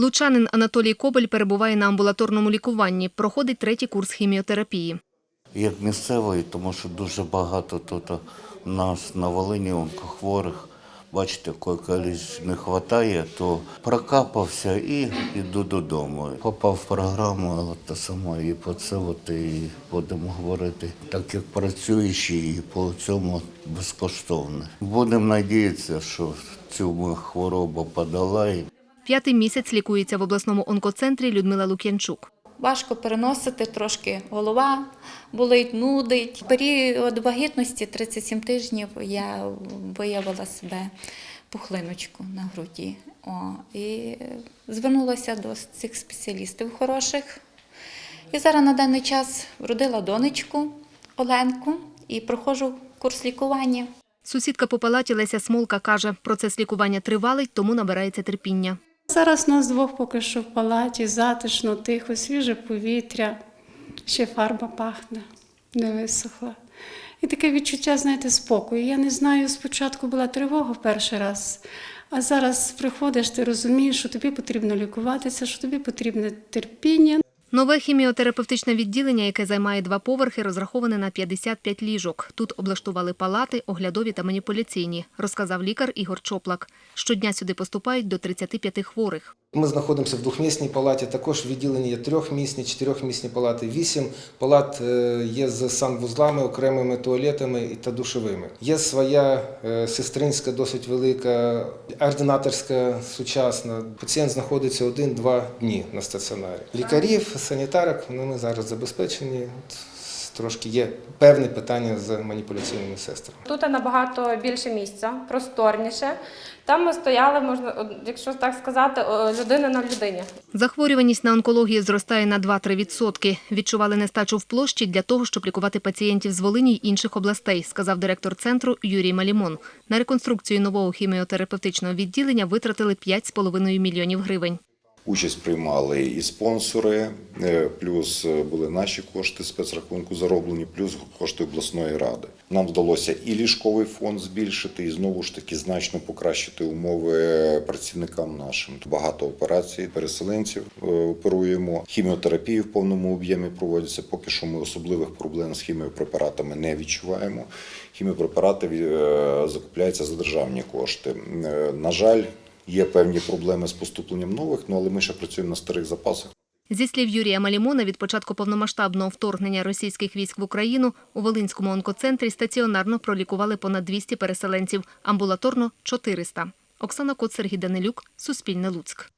Лучанин Анатолій Кобель перебуває на амбулаторному лікуванні, проходить третій курс хіміотерапії. Як місцевий, тому що дуже багато тут у нас на Волині онкохворих. Бачите, коли не вистачає, то прокапався і йду додому. Попав в програму, але те саме і по це от і будемо говорити, так як працюючий і по цьому безкоштовно. Будемо надіятися, що цю хворобу подолаємо. П'ятий місяць лікується в обласному онкоцентрі Людмила Лук'янчук. Важко переносити, трошки голова болить, нудить. Період вагітності 37 тижнів я виявила себе пухлиночку на груді. О, і звернулася до цих спеціалістів хороших. І зараз на даний час вродила донечку Оленку і проходжу курс лікування. Сусідка по палаті Леся Смолка каже, процес лікування тривалий, тому набирається терпіння. Зараз нас двох поки що в палаті, затишно, тихо, свіже повітря, ще фарба пахне, не висохла. І таке відчуття, знаєте, спокою. Я не знаю, спочатку була тривога перший раз, а зараз приходиш, ти розумієш, що тобі потрібно лікуватися, що тобі потрібне терпіння. Нове хіміотерапевтичне відділення, яке займає два поверхи, розраховане на 55 ліжок. Тут облаштували палати, оглядові та маніпуляційні, розказав лікар Ігор Чоплак. Щодня сюди поступають до 35 хворих. Ми знаходимося в двохмісній палаті. Також в відділенні є трьохмісні, чотирьохмісні палати. Вісім палат е, є з санвузлами, окремими туалетами та душовими. Є своя е, сестринська, досить велика, ординаторська, сучасна. Пацієнт знаходиться один-два дні на стаціонарі. Лікарів, санітарок ну, ми зараз забезпечені. Трошки є певне питання з маніпуляційними сестрами. Тут набагато більше місця, просторніше. Там ми стояли, можна, якщо так сказати, людина на людині. Захворюваність на онкологію зростає на 2-3 відсотки. Відчували нестачу в площі для того, щоб лікувати пацієнтів з Волині й інших областей, сказав директор центру Юрій Малімон. На реконструкцію нового хіміотерапевтичного відділення витратили 5,5 мільйонів гривень. Участь приймали і спонсори, е, плюс е, були наші кошти спецрахунку зароблені, плюс кошти обласної ради. Нам вдалося і ліжковий фонд збільшити, і знову ж таки значно покращити умови працівникам нашим. Багато операцій переселенців е, оперуємо. Хіміотерапії в повному об'ємі проводяться. Поки що ми особливих проблем з хіміопрепаратами не відчуваємо. Хіміопрепарати е, закупляються за державні кошти. Е, На жаль. Є певні проблеми з поступленням нових, ну але ми ще працюємо на старих запасах. Зі слів Юрія Малімона, від початку повномасштабного вторгнення російських військ в Україну у Волинському онкоцентрі стаціонарно пролікували понад 200 переселенців, амбулаторно – 400. Оксана Кот, Сергій Данилюк, Суспільне Луцьк.